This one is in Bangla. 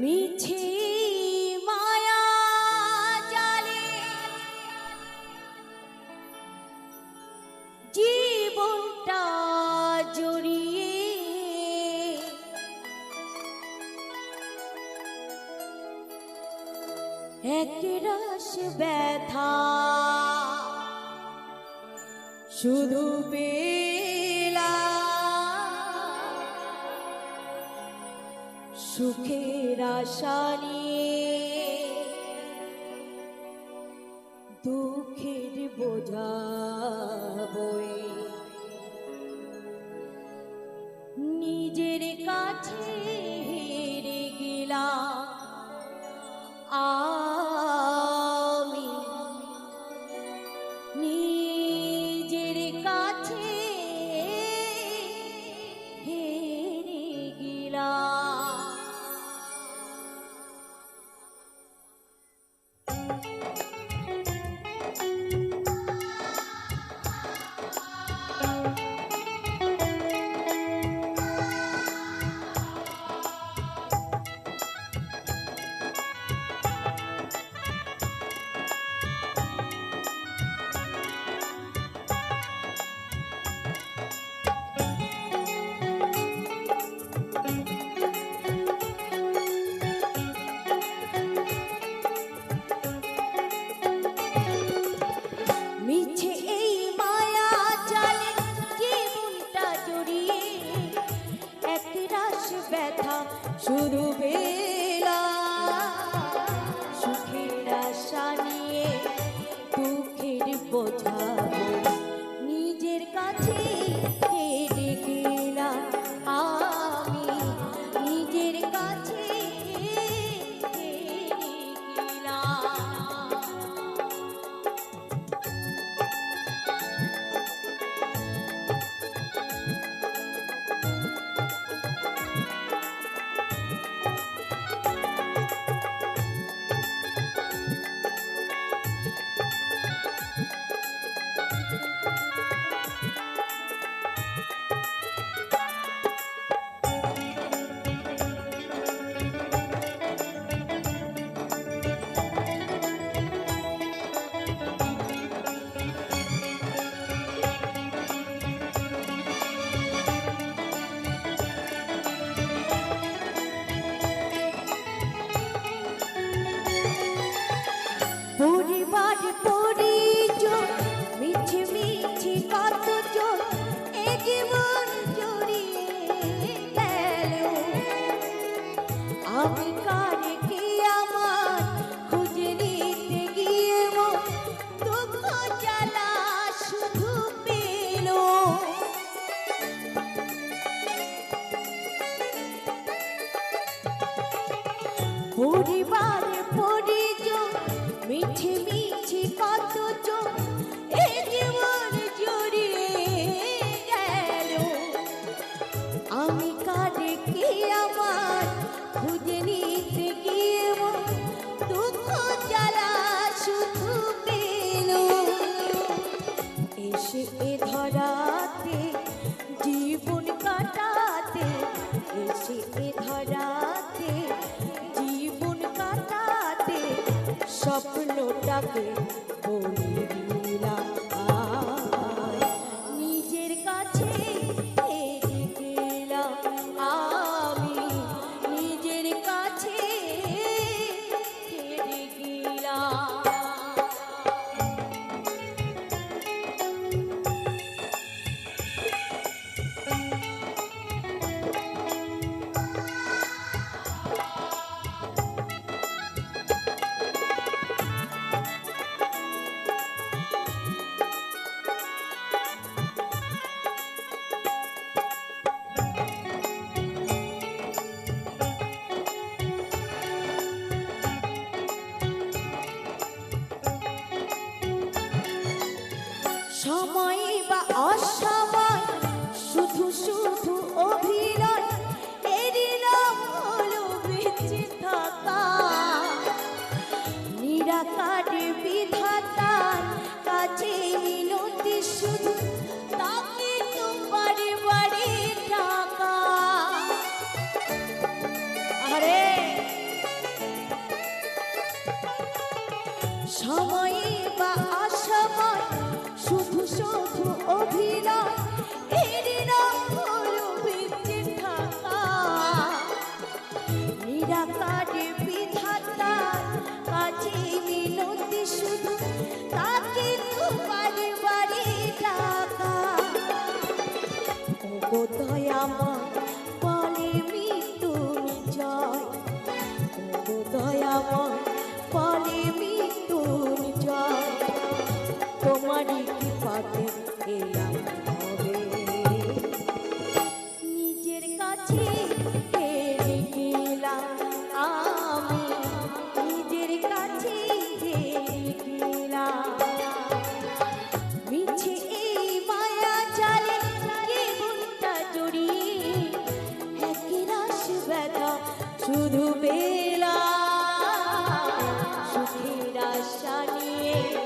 মিছে মায়া জড়িয়ে এক রস ব্যথা। শুধু পেয়ে সুখের আশা নিয়ে দুঃখের বোঝা বই। নিজের কাছে শুধু স্বপ্নটাকে বলি সময় বা অসময়, শুধু শুধু অভিনয়, এরই নাম হলো বেঁচে থাকা নিরাকারে বিধাতার কাছে মিনতি ah da আশা নিয়ে